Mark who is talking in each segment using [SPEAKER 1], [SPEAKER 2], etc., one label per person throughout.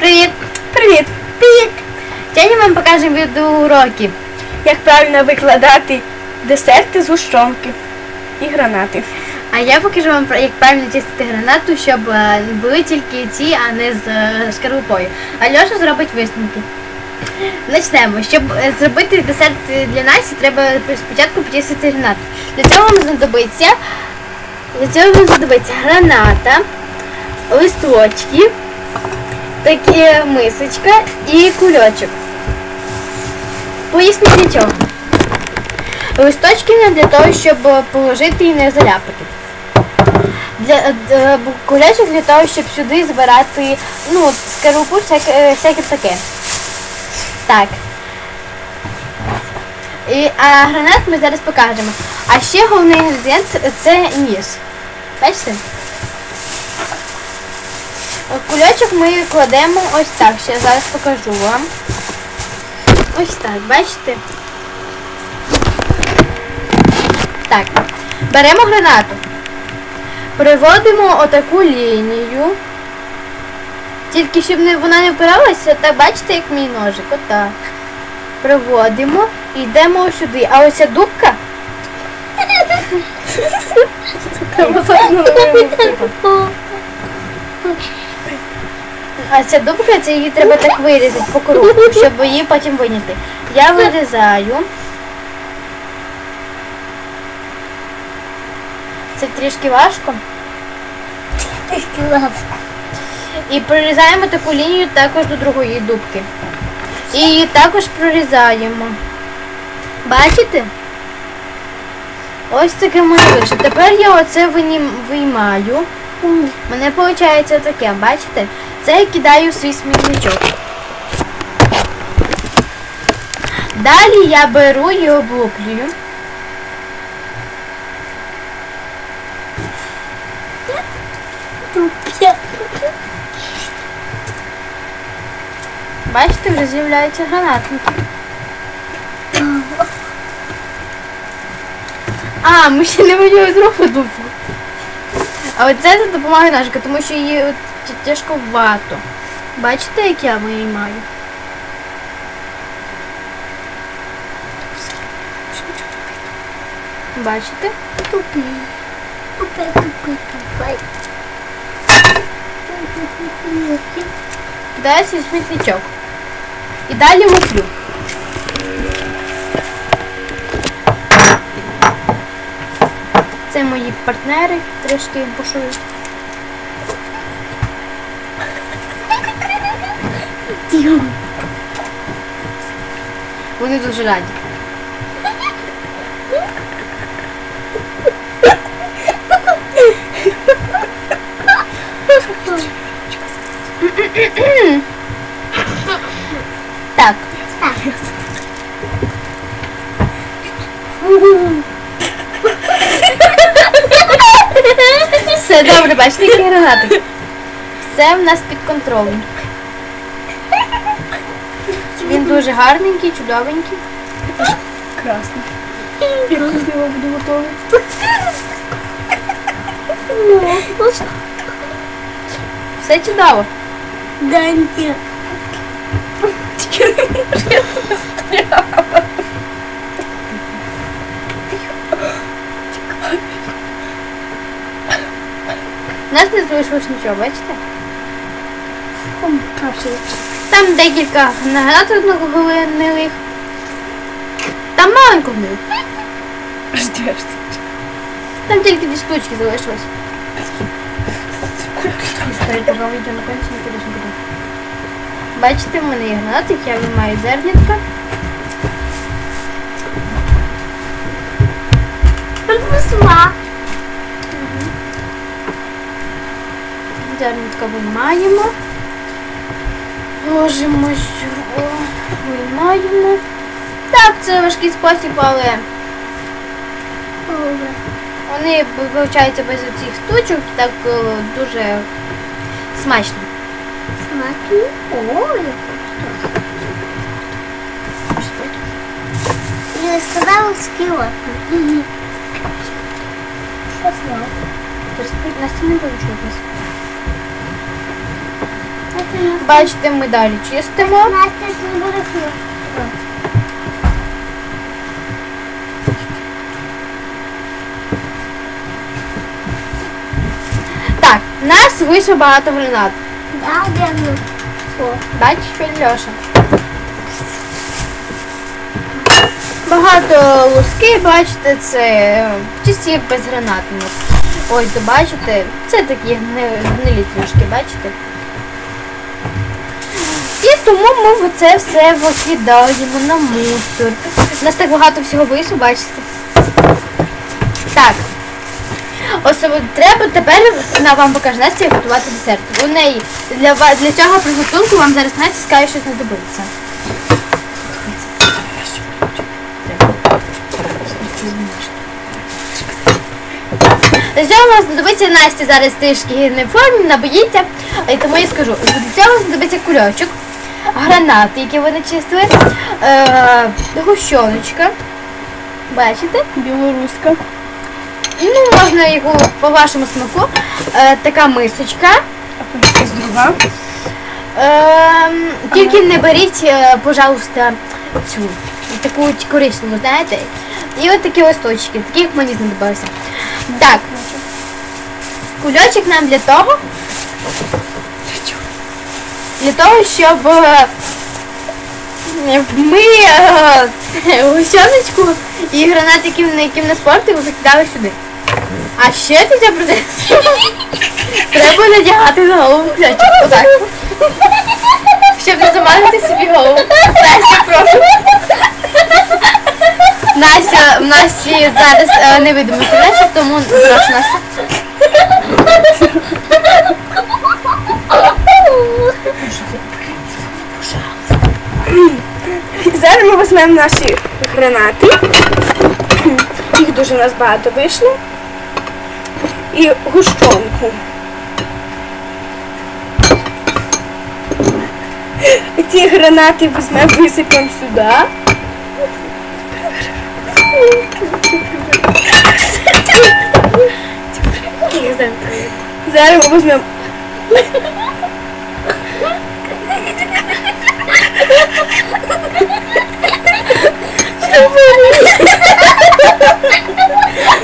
[SPEAKER 1] Привіт!
[SPEAKER 2] Привіт!
[SPEAKER 1] Привіт! Сьогодні ми вам покажемо відеоуроки.
[SPEAKER 2] Як правильно викладати десерти з гущонки і гранати.
[SPEAKER 1] А я покажу вам, як правильно чистити гранату, щоб е, були тільки ці, а не з е, шкарлупою. А Льоша зробить висновки. Почнемо. Щоб е, зробити десерт для Насі, треба спочатку почистити гранату. Для цього вам знадобиться, для цього вам знадобиться граната, листочки, такі мисочка і кульочок. Поясню для чого. Листочки для того, щоб е, положити і не заляпати. Для, е, д- кулячок для того, щоб сюди збирати ну, от скорлупу, всяке, е, всяке таке. Так. І, а гранат ми зараз покажемо. А ще головний інгредієнт це ніж. Бачите? Е, Кульочок ми кладемо ось так. Ще я зараз покажу вам. Ось так, бачите? Так. Беремо гранату. Приводимо отаку лінію. Тільки щоб не, вона не впиралася, так бачите, як мій ножик, отак. Приводимо і йдемо сюди. А ось ця дубка. А ця дубка, це її треба так вирізати по кругу, щоб її потім виняти. Я вирізаю. Це трішки важко. Трішки важко. І прорізаємо таку лінію також до другої дубки. І її також прорізаємо. Бачите? Ось таке мене вийшло. Тепер я оце виймаю. У мене виходить таке, бачите? Це я кидаю свій смітничок. Далі я беру і облуплюю. Бачите, вже з'являються гранатники. А, ми ще не виділи другу дупу. А оце це допомагає ножика, тому що її от тяжковато. Бачите, як я виймаю? Бачите? Кидаю свій смітничок. І далі луплю. Це мої партнери, трішки бушують. Вони дуже раді. Так. Все добре, бачите, які гранати. Все в нас під контролем. Дуже гарненький, чудовенький.
[SPEAKER 2] Красно. Я красиво буду готувати.
[SPEAKER 1] Все чудово.
[SPEAKER 2] Даньки. Це застряла.
[SPEAKER 1] У нас не залишилось нічого, бачите? Там декілька гранат гнилих. Там маленько.
[SPEAKER 2] Жди, жди.
[SPEAKER 1] Там тільки дві штучки залишилось. Стоїть на кінці, не не. Бачите, в мене є гранатик, я виймаю зернятка. Зернятка виймаємо. Ложимо сюди. Виймаємо. Так, це важкий спосіб, але вони виходять без цих штучок, так е, дуже смачно.
[SPEAKER 3] Смотри. Ой, я сказала скилла. Что
[SPEAKER 1] Терпіть, Настя не вивчилась. Бачите, ми далі чистимо. Так, в нас вийшло багато гранат. Бачиш, Льоша? Багато луски, бачите, це е, чисті безгранатні. Ой, то бачите, це такі гнилі трошки, бачите? І тому ми це все викидаємо на мусор. У нас так багато всього вийшло, бачите? Так. Особливо треба тепер на вам покаже Настя готувати десерт. У неї для, для цього приготунку вам зараз Настя скаже, що знадобиться. Для цього вам знадобиться Настя зараз трішки не формі, набоїться. Тому я скажу, для цього знадобиться кульочок, гранати, які ви начистили, е, гущоночка. Бачите?
[SPEAKER 2] Білоруська.
[SPEAKER 1] Ну, можна його по вашому смаку. Е, така мисочка.
[SPEAKER 2] Друга.
[SPEAKER 1] Ем, тільки не беріть, е, пожалуйста, цю таку коричневу, знаєте. І от такі листочки, такі як мені знадобилися. Так, кульочок нам для того. Для того, щоб е, ми е, гусеночку і гранат, яким, на яким на ви закидали сюди. А ще тут я буде. Треба надягати на голову ключик. Отак. Щоб не замазати собі голову. Настя, прошу. Настя, в Насті зараз е, невидимий кулечок, тому прошу Настя.
[SPEAKER 2] І зараз ми візьмемо наші гранати. Їх дуже у нас багато вийшло. І гущонку. Ці гранати візьмемо, висипемо сюди. Зараз ми візьмемо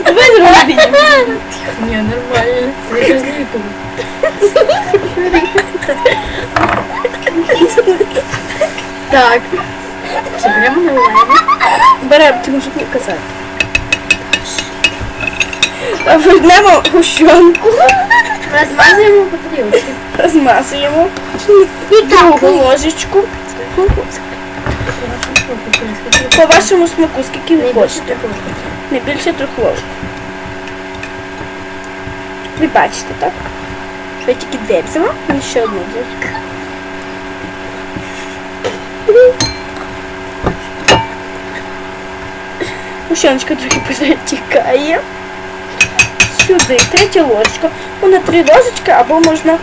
[SPEAKER 2] Давай зробимо.
[SPEAKER 1] Ні, нормально. Я ж не ютуб. Так. Що, прямо наливаємо?
[SPEAKER 2] Беремо, ти можеш мені казати. Візьмемо гущонку,
[SPEAKER 1] Розмазуємо по тарілці.
[SPEAKER 2] розмазуємо. Другу ложечку. По вашому смаку, скільки ви хочете. Не більше трьох ложок. Ви бачите, так? Що я тільки дві взяла, і ще одну взяла. Гущоночка трохи позатікає. Сюди, третя ложечка. Вона три ложечки, або можна,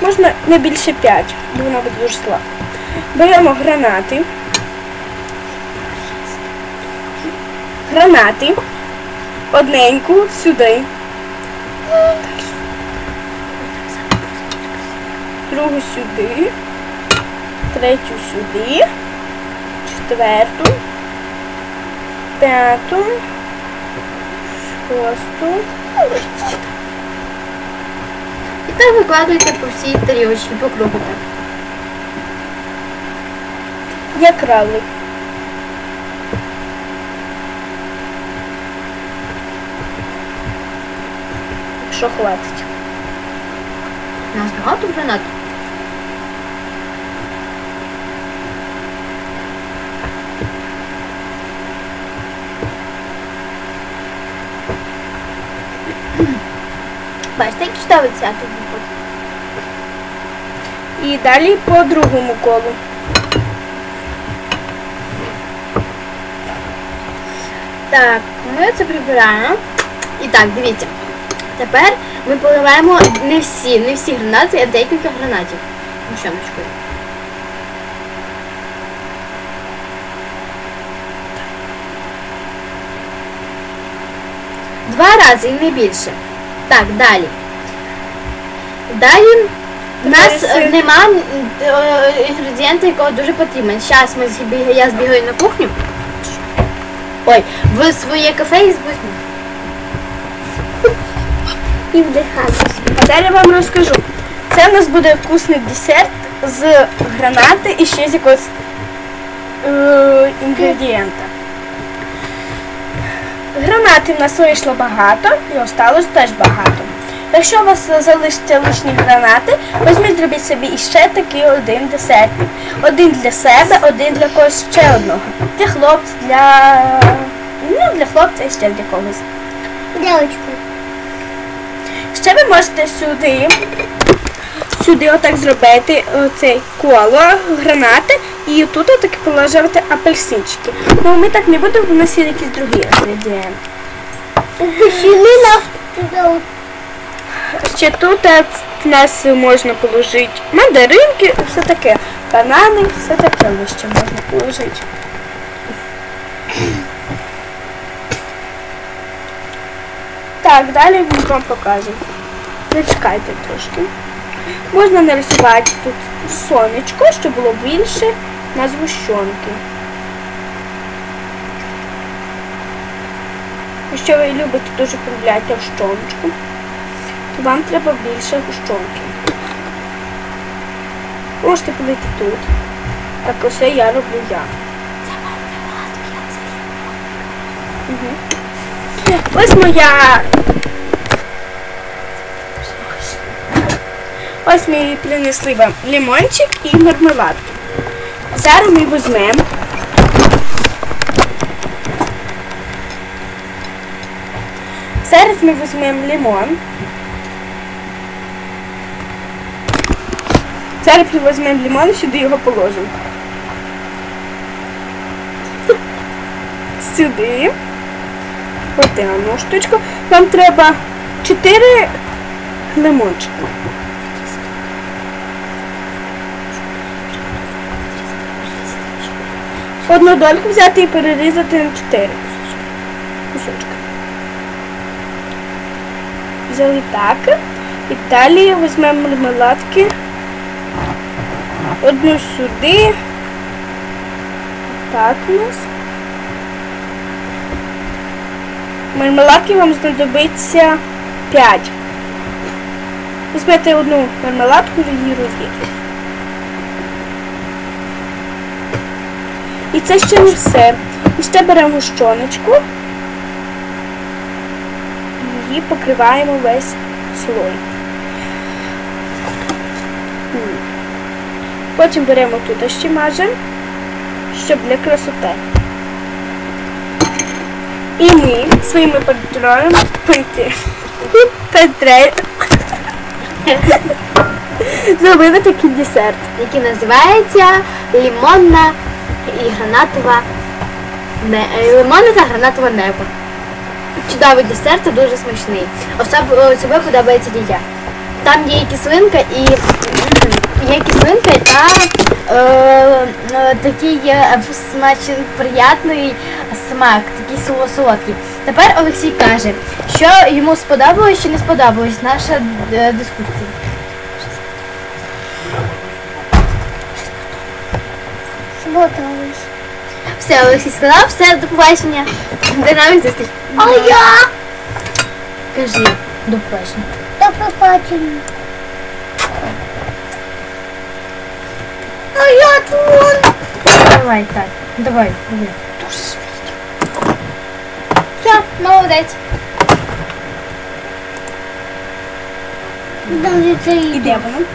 [SPEAKER 2] можна не більше п'ять, бо вона буде дуже сладка. Беремо гранати. Гранати. Одненьку сюди. Другу сюди. Третю сюди. Четверту. П'яту. Шосту.
[SPEAKER 1] І так викладуєте по всій тарілочці по кругу так.
[SPEAKER 2] Як кралик. Якщо хватить.
[SPEAKER 1] У нас багато гранат. Бачите, як ставиться тут виходить.
[SPEAKER 2] І далі по другому колу.
[SPEAKER 1] Так, ми це прибираємо. І так, дивіться. Тепер ми поливаємо не всі, не всі гранати, а декілька гранатів. Гущоночкою. Два рази і не більше. Так, далі. Далі У нас е, нема е, інгредієнта, якого дуже потрібен. Зараз ми збіг- я збігаю на кухню. Ой, в своє кафе і збігну.
[SPEAKER 3] І вдихатися.
[SPEAKER 2] А далі вам розкажу. Це у нас буде вкусний десерт з гранати і ще з якогось е, інгредієнта. Гранати в нас вийшло багато і осталось теж багато. Якщо у вас залишаться лишні гранати, візьміть зробіть собі іще такий один десертик. Один для себе, один для когось ще одного. Для хлопця, для. Ну, для хлопця і ще для когось.
[SPEAKER 3] Дівчинку.
[SPEAKER 2] Ще ви можете сюди, сюди отак зробити оцей коло, гранати і тут отак положити апельсинчики. Ну ми так не будемо вносити якісь другі інгредієнти. Ще тут е, в нас можна положити мандаринки, все таке, банани, все таке ще можна положити. Так, далі вам покажу. Зачекайте трошки. Можна нарисувати тут сонечко, щоб було більше на згущенки. Якщо ви любите дуже полюбляєте гущоночку, то вам треба більше гущонки. Можете полити тут. Так оце я роблю я. Мгм. Ось моя. Ось ми принесли вам лимончик і мармеладки. Зараз ми візьмемо. Зараз ми візьмемо лимон. Зараз ми візьмемо лимон і сюди його положимо. Сюди. Ось одну штучку. Нам треба 4 лимончики. Одну дольку взяти і перерізати на 4 кусочки. Взяли так. І далі візьмемо мармеладки. Одну сюди. Так у нас. Мармеладки вам знадобиться 5. Візьмете одну мармеладку і її роз'їдете. І це ще не все. І ще беремо гущоночку. Її покриваємо весь слой. Потім беремо тут ще мажемо, щоб для красоти. І ми своїми патронами пити. Патре. Зробили такий десерт.
[SPEAKER 1] який називається лимонна і гранатова не... е, лимонне та гранатове небо. Чудовий десерт і дуже смачний. Особ... Особливо подобається дітям. Там є і кислинка і є кислинка та е, е, такий смачний, приятний смак, такий соло-солодкий. Тепер Олексій каже, що йому сподобалось чи не сподобалась наша е, дискусія.
[SPEAKER 3] Смоталась.
[SPEAKER 1] Все, Олексій сказав, все, до побачення. До нових зустріч.
[SPEAKER 3] А я
[SPEAKER 1] Кажи, до побачення.
[SPEAKER 3] до побачення. А я тут.
[SPEAKER 1] Давай, так. Давай, давай.
[SPEAKER 3] Все, молодець. Там де це
[SPEAKER 2] І де воно?